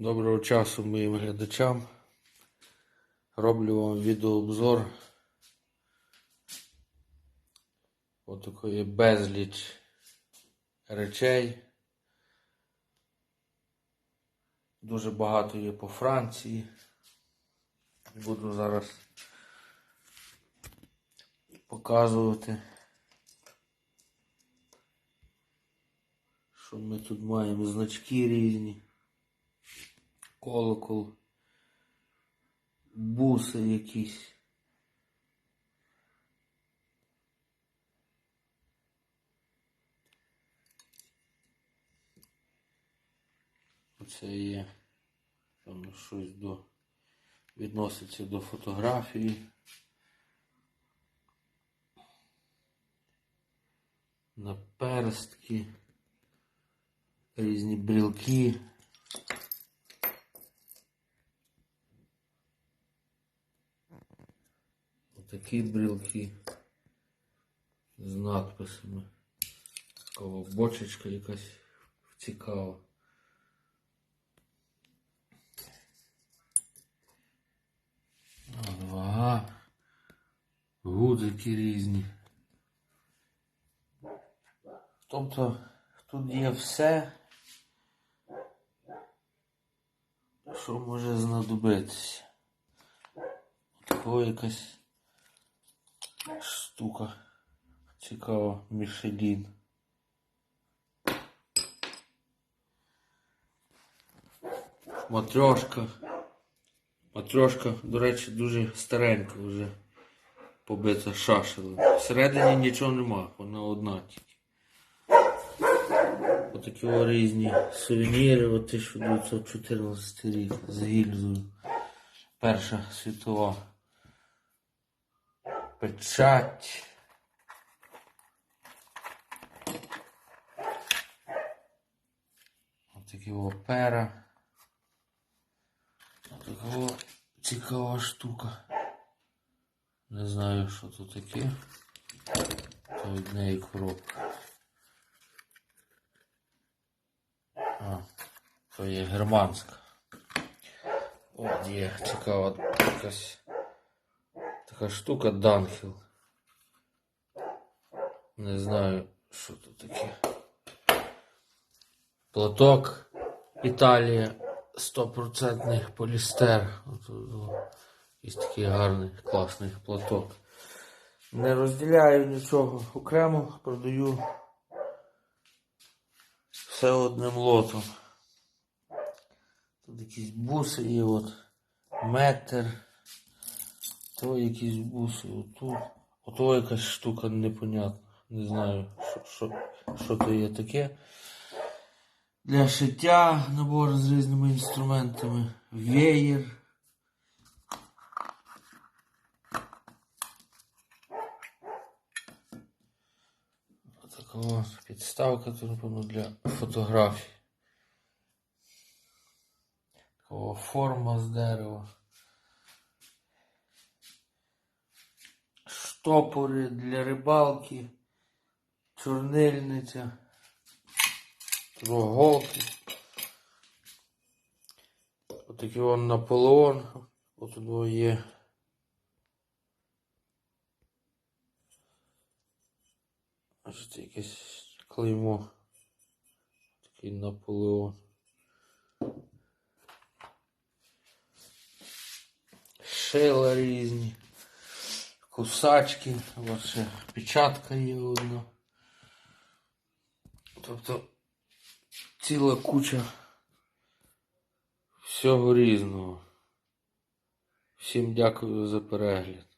Доброго часу моїм глядачам. Роблю вам відеообзор отакої безліч речей. Дуже багато є по Франції. Буду зараз показувати, що ми тут маємо значки різні колокол, буси якісь. Оце є певно, щось до відноситься до фотографії. Наперстки, різні брілки. Отакі брілки з надписами. Такого бочечка якась цікава. А, Вага. Гудзики різні. Тобто тут є все, що може знадобитися. Такого якась штука. Цікава Мішелін. Матрешка. Матрешка, до речі, дуже старенька вже побита шашелем. Всередині нічого нема, вона одна тільки. Отакі різні сувеніри, от 1914 рік з гільзою. Перша світова печать. Отакі опера. Отака о цікава штука. Не знаю, що тут таке. То від неї коробка. А, то є германська. От є цікава якась така штука Данхіл. Не знаю, що тут таке. Платок Італія 100% полістер. От, о, Якийсь такий гарний, класний платок. Не розділяю нічого окремо, продаю все одним лотом. Тут якісь буси є, от метр. То якісь буси, отут. Ото якась штука непонятна. Не знаю, що, то є таке. Для шиття набор з різними інструментами. Веєр. Така підставка напевно, для фотографій. Такого форма з дерева. Штопори для рибалки, чорнильниця, голки. Отакий он Наполеон. У нього є. Аж це якесь клеймо. Такий Наполеон. Шила різні. Кусачки, от ще печатка є одна. Тобто ціла куча всього різного. Всім дякую за перегляд.